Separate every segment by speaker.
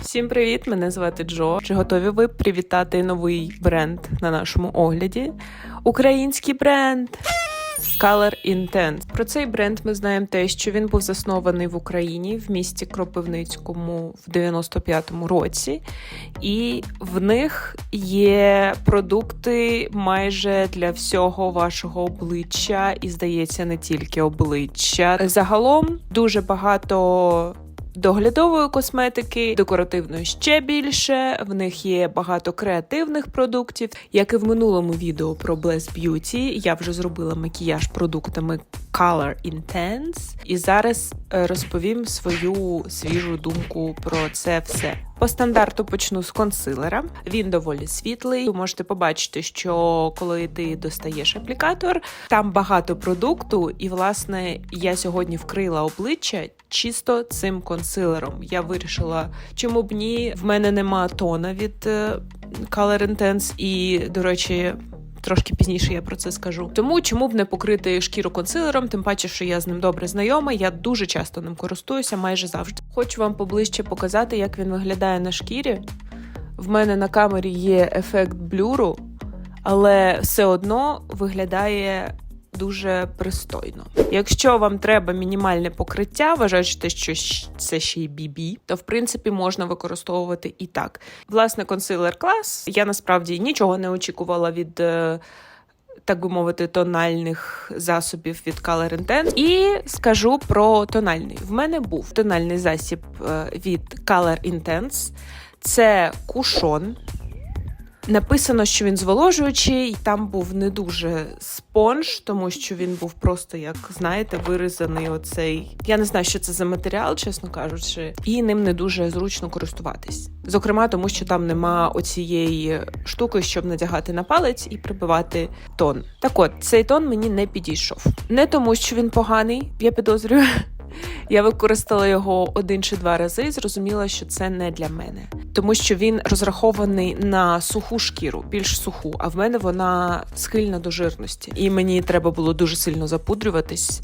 Speaker 1: Всім привіт! Мене звати Джо. Чи готові ви привітати новий бренд на нашому огляді? Український бренд Color Intense. Про цей бренд ми знаємо те, що він був заснований в Україні в місті Кропивницькому в 95-му році, і в них є продукти майже для всього вашого обличчя, і здається, не тільки обличчя. Загалом дуже багато доглядової косметики, декоративної ще більше. В них є багато креативних продуктів. Як і в минулому відео про Bless Beauty, я вже зробила макіяж продуктами Color Intense. І зараз е, розповім свою свіжу думку про це все. По стандарту почну з консилера. Він доволі світлий. Ви можете побачити, що коли ти достаєш аплікатор, там багато продукту, і власне я сьогодні вкрила обличчя чисто цим консилером. Я вирішила, чому б ні. В мене нема тона від е, Color Intense, і, до речі. Трошки пізніше я про це скажу. Тому чому б не покрити шкіру консилером, тим паче, що я з ним добре знайома. Я дуже часто ним користуюся, майже завжди. Хочу вам поближче показати, як він виглядає на шкірі. В мене на камері є ефект блюру, але все одно виглядає дуже пристойно. Якщо вам треба мінімальне покриття, вважаючи, що це ще й BB, то в принципі можна використовувати і так. Власне, консилер клас. Я насправді нічого не очікувала від. е, Так би мовити, тональних засобів від Color Intense. І скажу про тональний. В мене був тональний засіб е, від Color Intense. Це кушон. Написано, що він зволожуючий. Там був не дуже спонж, тому що він був просто, як знаєте, вирізаний оцей. Я не знаю, що це за матеріал, чесно кажучи, і ним не дуже зручно користуватись. Зокрема, тому що там нема оцієї штуки, щоб надягати на палець і прибивати тон. Так от, цей тон мені не підійшов. Не тому, що він поганий, я підозрюю. Я використала його один чи два рази і зрозуміла, що це не для мене, тому що він розрахований на суху шкіру, більш суху. А в мене вона схильна до жирності, і мені треба було дуже сильно запудрюватись,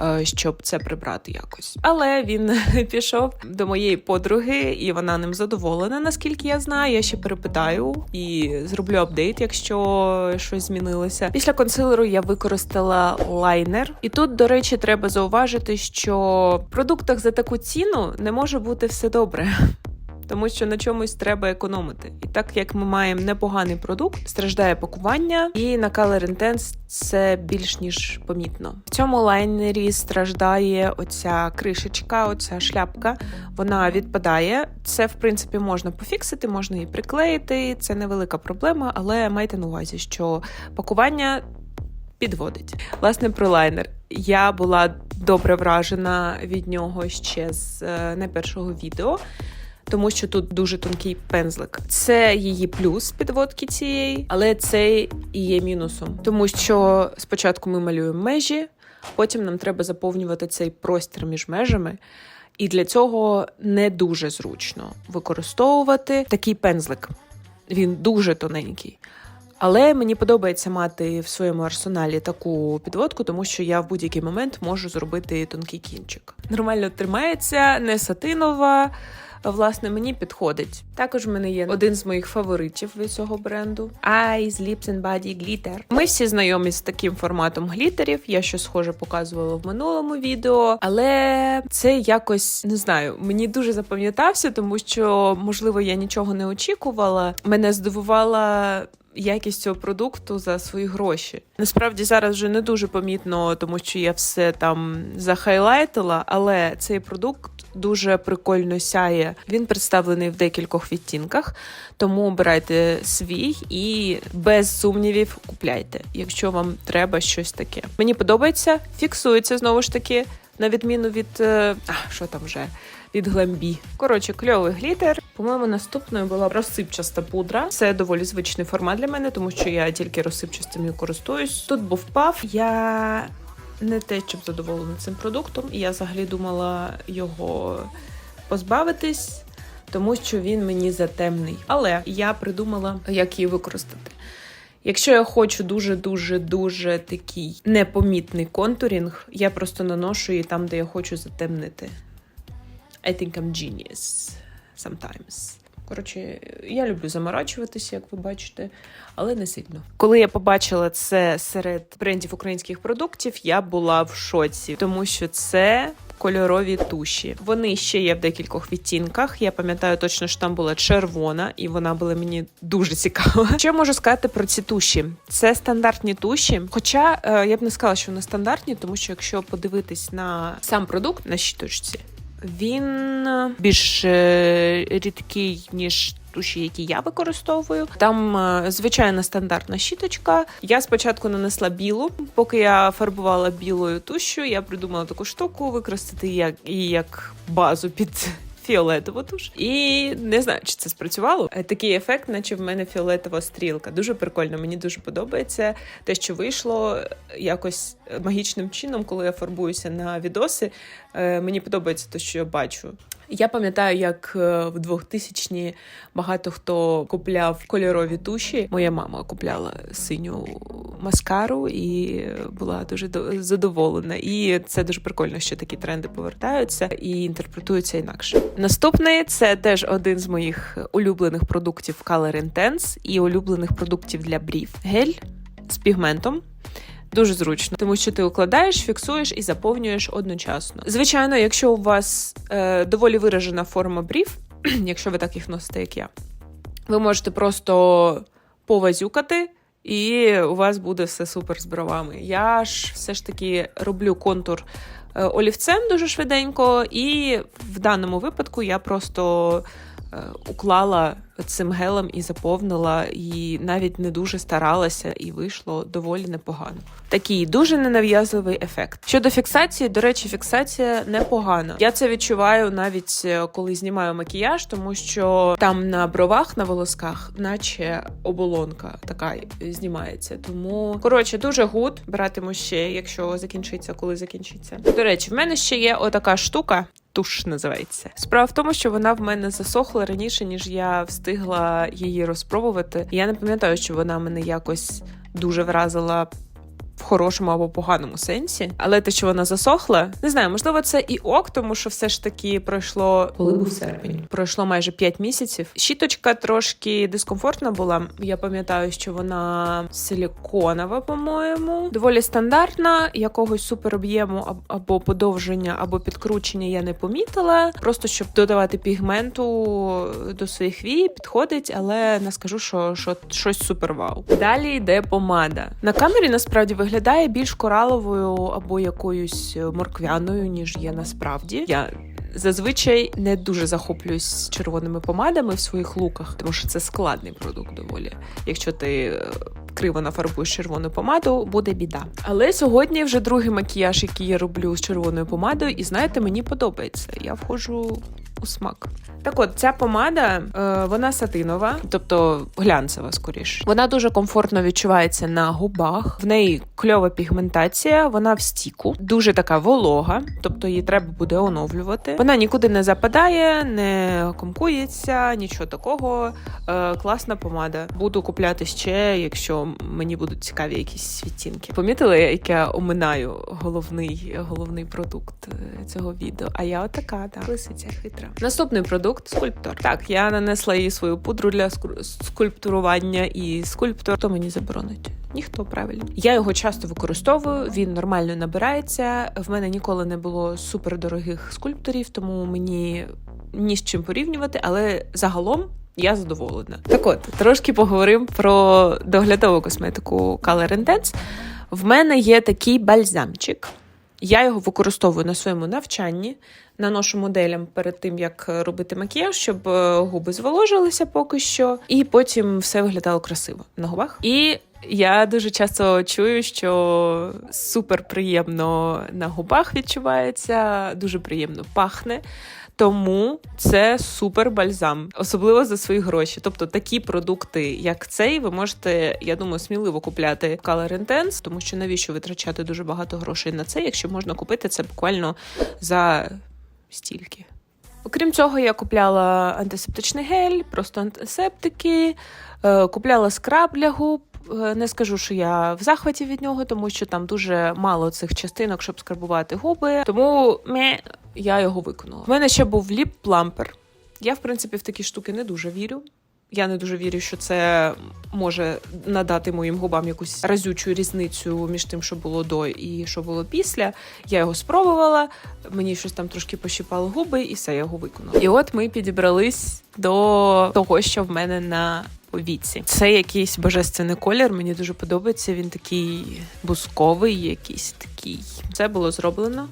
Speaker 1: е, щоб це прибрати якось. Але він пішов до моєї подруги, і вона ним задоволена. Наскільки я знаю, я ще перепитаю і зроблю апдейт, якщо щось змінилося. Після консилеру я використала лайнер, і тут, до речі, треба зауважити, що продуктах за таку ціну не може бути все добре. Тому що на чомусь треба економити. І так як ми маємо непоганий продукт, страждає пакування, і на Color Intense це більш ніж помітно. В цьому лайнері страждає оця кришечка, оця шляпка. Вона відпадає. Це в принципі можна пофіксити, можна її приклеїти. Це невелика проблема, але майте на увазі, що пакування підводить. Власне, про лайнер. Я була добре вражена від нього ще з е, не першого відео. Тому що тут дуже тонкий пензлик. Це її плюс підводки цієї, але це і є мінусом. Тому що спочатку ми малюємо межі, потім нам треба заповнювати цей простір між межами. І для цього не дуже зручно використовувати такий пензлик. Він дуже тоненький. Але мені подобається мати в своєму арсеналі таку підводку, тому що я в будь-який момент можу зробити тонкий кінчик. Нормально тримається, не сатинова. Власне, мені підходить. Також в мене є один з моїх фаворитів від цього бренду Eyes Lips and Body Glitter. Ми всі знайомі з таким форматом глітерів. Я щось схоже показувала в минулому відео, але це якось не знаю. Мені дуже запам'ятався, тому що можливо я нічого не очікувала. Мене здивувала якість цього продукту за свої гроші. Насправді зараз вже не дуже помітно, тому що я все там захайлайтила, але цей продукт дуже прикольно сяє. Він представлений в декількох відтінках, тому обирайте свій і без сумнівів купляйте, якщо вам треба щось таке. Мені подобається, фіксується знову ж таки, на відміну від е, а, що там вже. Від Glambi. Коротше, кльовий глітер. По-моєму, наступною була розсипчаста пудра. Це доволі звичний формат для мене, тому що я тільки розсипчастим користуюсь. Тут був пав. Я не те, щоб задоволена цим продуктом, і я взагалі думала його позбавитись, тому що він мені затемний. Але я придумала, як її використати. Якщо я хочу дуже-дуже дуже такий непомітний контурінг, я просто наношу її там, де я хочу затемнити. I think I'm genius sometimes. Коротше, я люблю заморачуватися, як ви бачите, але не сильно. Коли я побачила це серед брендів українських продуктів, я була в шоці, тому що це. Кольорові туші. Вони ще є в декількох відтінках. Я пам'ятаю точно, що там була червона, і вона була мені дуже цікава. Що можу сказати про ці туші? Це стандартні туші. Хоча е, я б не сказала, що вони стандартні, тому що якщо подивитись на сам продукт на щіточці, він більш е, рідкий, ніж туші, які я використовую. Там е, звичайна стандартна щіточка. Я спочатку нанесла білу. Поки я фарбувала білою тушю, я придумала таку штуку використати як її як базу під. Фіолетову туш. І не знаю, чи це спрацювало. Е, Такий ефект, наче в мене фіолетова стрілка. Дуже прикольно. Мені дуже подобається те, що вийшло е, якось магічним чином, коли я фарбуюся на відоси. Е, Мені подобається те, що я бачу. Я пам'ятаю, як е, в 2000-ні багато хто купляв кольорові туші. Моя мама купляла синю маскару і була дуже задоволена. І це дуже прикольно, що такі тренди повертаються і інтерпретуються інакше. Наступний це теж один з моїх улюблених продуктів Color Intense і улюблених продуктів для брів. Гель з пігментом. Дуже зручно, тому що ти укладаєш, фіксуєш і заповнюєш одночасно. Звичайно, якщо у вас е, доволі виражена форма брів, якщо ви так їх носите, як я, ви можете просто повазюкати, і у вас буде все супер з бровами. Я ж все ж таки роблю контур е, олівцем дуже швиденько, і в даному випадку я просто уклала цим гелем і заповнила, і навіть не дуже старалася, і вийшло доволі непогано. Такий дуже ненав'язливий ефект. Щодо фіксації, до речі, фіксація непогана. Я це відчуваю навіть е, коли знімаю макіяж, тому що там на бровах, на волосках, наче оболонка така знімається. Тому коротше, дуже гуд. Братиму ще, якщо закінчиться, коли закінчиться. До речі, в мене ще є отака штука. Туш називається. Справа в тому, що вона в мене засохла раніше, ніж я встигла її розпробувати. Я не пам'ятаю, що вона мене якось дуже вразила. В хорошому або поганому сенсі, але те, що вона засохла, не знаю, можливо, це і ок, тому що все ж таки пройшло коли був серпень. Пройшло майже 5 місяців. Щіточка трошки дискомфортна була. Я пам'ятаю, що вона силіконова, по-моєму, доволі стандартна. Якогось супер об'єму аб- або подовження, або підкручення я не помітила. Просто щоб додавати пігменту до своїх вій, підходить, але не скажу, що, що щось супер вау. Далі йде помада. На камері насправді виглядає більш кораловою або якоюсь морквяною, ніж є насправді. Я зазвичай не дуже захоплююсь червоними помадами в своїх луках, тому що це складний продукт доволі. Якщо ти е, криво нафарбуєш червону помаду, буде біда. Але сьогодні вже другий макіяж, який я роблю з червоною помадою, і знаєте, мені подобається. Я входжу у смак. Так от, ця помада, е, вона сатинова, тобто глянцева скоріше. Вона дуже комфортно відчувається на губах. В неї кльова пігментація, вона в стіку, дуже така волога, тобто її треба буде оновлювати. Вона нікуди не западає, не комкується, нічого такого. Е, класна помада. Буду купляти ще, якщо мені будуть цікаві якісь відтінки. Помітили, як я оминаю головний, головний продукт е, цього відео? А я отака, так, лисиця хитра. Наступний продукт скульптор. Так, я нанесла їй свою пудру для ску- скульптурування, і скульптор то мені заборонить. Ніхто правильно. Я його часто використовую, він нормально набирається. В мене ніколи не було супердорогих скульпторів, тому мені ні з чим порівнювати, але загалом. Я задоволена. Так от, трошки поговоримо про доглядову косметику Color Intense. В мене є такий бальзамчик. Я його використовую на своєму навчанні, наношу моделям перед тим, як робити макіяж, щоб е, губи зволожилися поки що, і потім все виглядало красиво на губах. І я дуже часто чую, що супер приємно на губах відчувається, дуже приємно пахне. Тому це супер бальзам, особливо за свої гроші. Тобто такі продукти, як цей, ви можете, я думаю, сміливо купляти в Color Intense, тому що навіщо витрачати дуже багато грошей на це, якщо можна купити це буквально за стільки. Окрім цього, я купляла антисептичний гель, просто антисептики, е, купляла скраб для губ, Е, Не скажу, що я в захваті від нього, тому що там дуже мало цих частинок, щоб скрабувати губи. Тому мє, я його виконала. У мене ще був ліп плампер. Я, в принципі, в такі штуки не дуже вірю. Я не дуже вірю, що це може надати моїм губам якусь разючу різницю між тим, що було до і що було після. Я його спробувала, мені щось там трошки пощипало губи, і все, я його виконала. І от ми підібрались до того, що в мене на повіці. Це якийсь божественний колір. Мені дуже подобається. Він такий бусковий, якийсь такий. Це було зроблено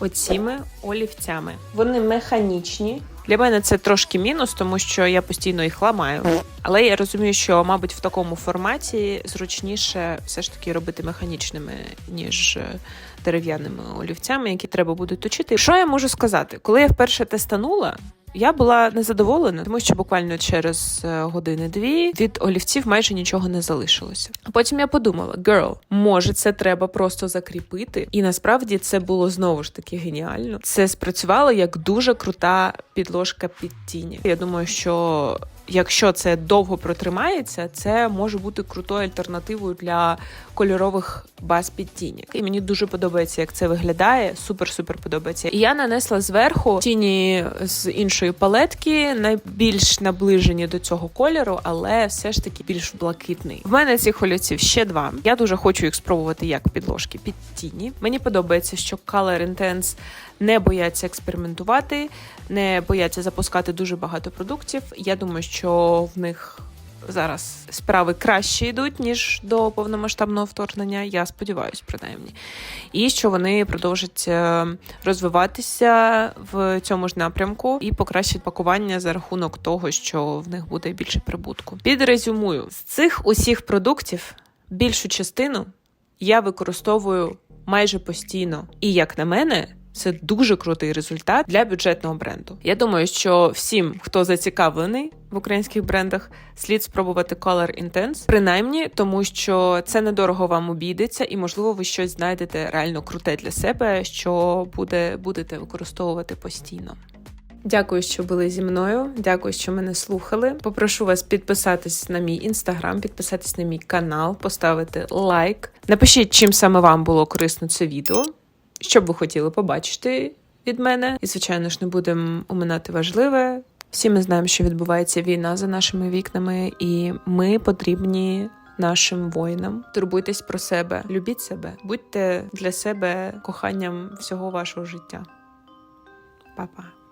Speaker 1: оціми олівцями. Вони механічні. Для мене це трошки мінус, тому що я постійно їх ламаю. Але я розумію, що, мабуть, в такому форматі зручніше все ж таки робити механічними, ніж е, дерев'яними олівцями, які треба буде точити. Що я можу сказати? Коли я вперше тестанула, я була незадоволена, тому що буквально через е, години-дві від олівців майже нічого не залишилося. А потім я подумала: girl, може, це треба просто закріпити. І насправді це було знову ж таки геніально. Це спрацювало як дуже крута підложка під тіні. Я думаю, що якщо це довго протримається, це може бути крутою альтернативою для кольорових баз під тіні. І мені дуже подобається, як це виглядає. Супер-супер подобається. І я нанесла зверху тіні з іншої палетки, найбільш наближені до цього кольору, але все ж таки більш блакитний. В мене цих олівців ще два. Я дуже хочу їх спробувати як підложки під тіні. Мені подобається, що Color Intense не бояться експериментувати, не бояться запускати дуже багато продуктів. Я думаю, що в них зараз справи краще йдуть ніж до повномасштабного вторгнення. Я сподіваюся, принаймні. І що вони продовжать е, розвиватися в цьому ж напрямку і покращать пакування за рахунок того, що в них буде більше прибутку. Підрезюмую з цих усіх продуктів більшу частину я використовую майже постійно. І як на мене, це дуже крутий результат для бюджетного бренду. Я думаю, що всім, хто зацікавлений в українських брендах, слід спробувати Color Intense, принаймні, тому що це недорого вам обійдеться, і можливо ви щось знайдете реально круте для себе, що буде будете використовувати постійно. Дякую, що були зі мною. Дякую, що мене слухали. Попрошу вас підписатись на мій інстаграм, підписатись на мій канал, поставити лайк. Напишіть, чим саме вам було корисно це відео, що б ви хотіли побачити від мене. І, звичайно ж, не будемо оминати важливе. Всі ми знаємо, що відбувається війна за нашими вікнами, і ми потрібні. Нашим воїнам турбуйтесь про себе, любіть себе, будьте для себе коханням всього вашого життя. Па-па.